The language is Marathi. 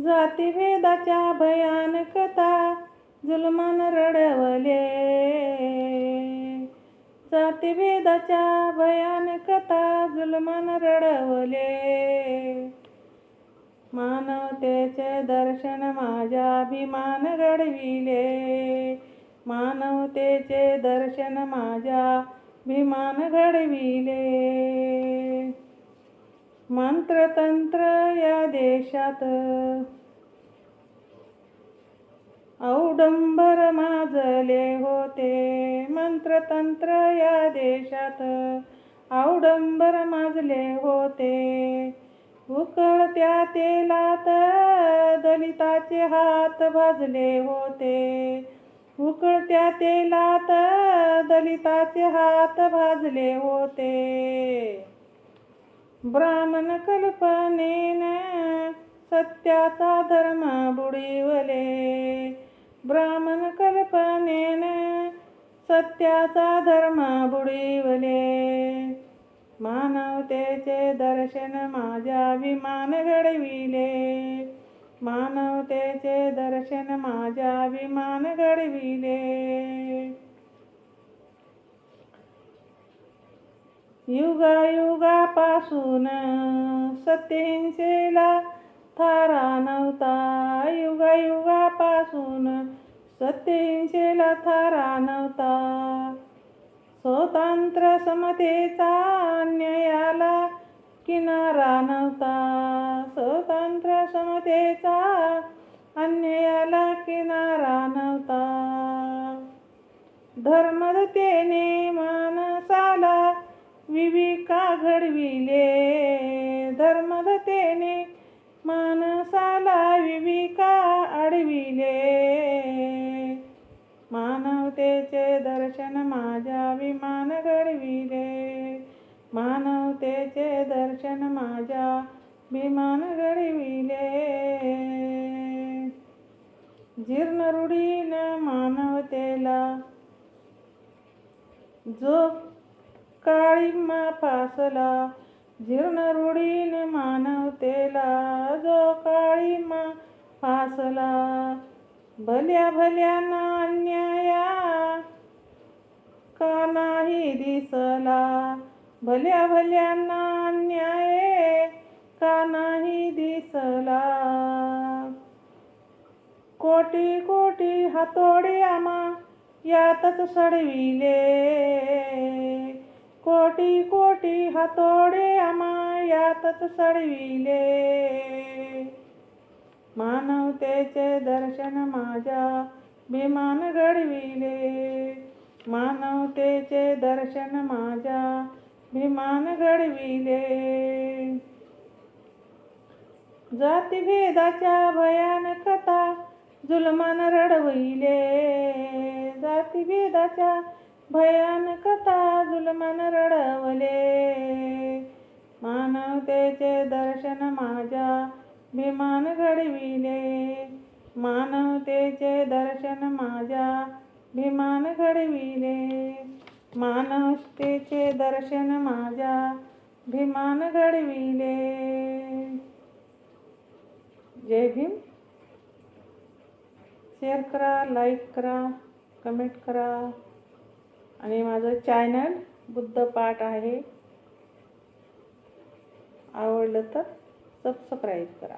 जातीभेदाच्या भयानकता जुलमान रडवले. जातीभेदाच्या भयानकता जुलमान रडवले. मानवतेचे दर्शन माझ्या अभिमान घडविले. मानवतेचे दर्शन माझ्या अभिमान घडविले. मंत्रतंत्र या देशात. औडंबर माजले होते मंत्रतंत्र या देशात. औडंबर माजले होते उकळत्या तेलात दलिताचे हात भाजले होते. उकळत्या तेलात दलिताचे हात भाजले होते. ब्राह्मण कल्पनेन सत्याचा धर्म बुडिवले. ब्राह्मण कल्पनेन सत्याचा धर्म बुडिवले. मानवतेचे दर्शन माझ्या विमान घडविले. मानवतेचे दर्शन माझ्या विमान घडविले. पासून सत्यहिंसेला थारा नव्हता. युगायुगापासून सत्यहिंसेला थारा नव्हता. स्वतंत्र समतेचा अन्यायाला किनारा नव्हता. स्वतंत्र समतेचा अन्यायाला किनारा नव्हता. धर्मदतेने माणसाला विविका घडविले. धर्मदतेने माणसाला विविका अडविले मानवतेचे दर्शन माझ्या विमान घडविले. मानवतेचे दर्शन माझ्या विमान घडविले. जीर्ण रूढीनं मानवतेला जो काळीमा फासला जीर्ण रूढीन मानवतेला जो काळीमा फासला भल्या भल्याना अन्याया का नाही दिसला? भल्या भल्यांना अन्याय का नाही दिसला? कोटी कोटी हातोडी आमा यातच सडविले. कोटी कोटी हातोडे आमायातच सडविले. मानवतेचे दर्शन माझ्या विमान घडविले. मानवतेचे दर्शन माझ्या विमान घडविले. जातीभेदाच्या भयानकता जुलमान रडविले. जातीभेदाच्या भयानकता जुलमान रडवले. मानवतेचे दर्शन माझ्या विमान घडविले. मानवतेचे दर्शन माझ्या विमान घडविले. मानवतेचे दर्शन माझ्या भीमान घडविले. जय भीम. शेअर करा लाईक करा कमेंट करा. आणि माझं चॅनल बुद्ध पाठ आहे. आवडलं तर सबस्क्राईब करा.